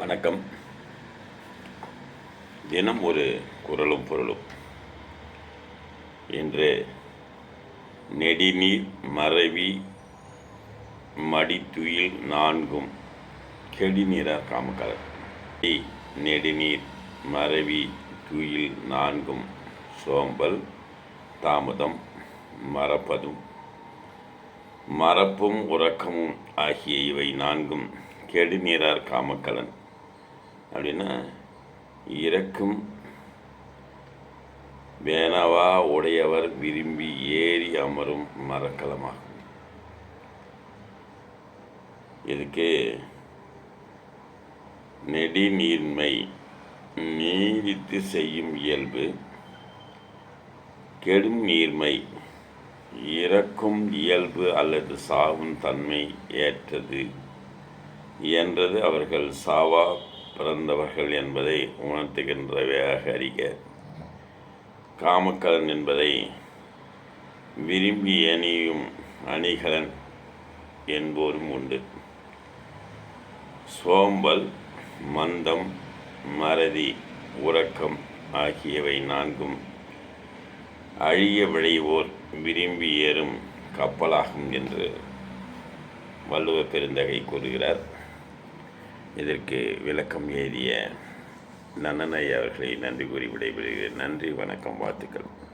வணக்கம். தினம் ஒரு குரலும் பொருளும். இன்று நெடிநீர் மறைவி மடித்துயில் நான்கும் கெடிநீரார் காமக்கலர் டி நெடுநீர் மறைவி துயில் நான்கும் சோம்பல் தாமதம் மறப்பதும். மறப்பும் உறக்கமும் ஆகிய இவை நான்கும் கெடுநீரார் காமக்கலன். அப்படின்னா இறக்கும் வேணவா? உடையவர் விரும்பி ஏறி அமரும் மரக்கலமாகும். இதுக்கு நெடிநீர்மை நீடித்து செய்யும் இயல்பு. கெடும் நீர்மை இறக்கும் இயல்பு அல்லது சாவும் தன்மை ஏற்றது. என்றது அவர்கள் சாவா பிறந்தவர்கள் என்பதை உணர்த்துகின்றவையாக அறிக. காமக்கலன் என்பதை விரும்பி அணியும் அணிகலன் என்போரும் உண்டு. சோம்பல் மந்தம் மறதி உறக்கம் ஆகியவை நான்கும் அழிய விளைவோர் விரும்பி ஏறும் கப்பலாகும் என்று வள்ளுவ பெருந்தகை கூறுகிறார். இதற்கு விளக்கம் எழுதிய நன்னனை அவர்களை நன்றி கூறி விடைபெறுகிறேன். நன்றி வணக்கம் வாழ்த்துக்கள்.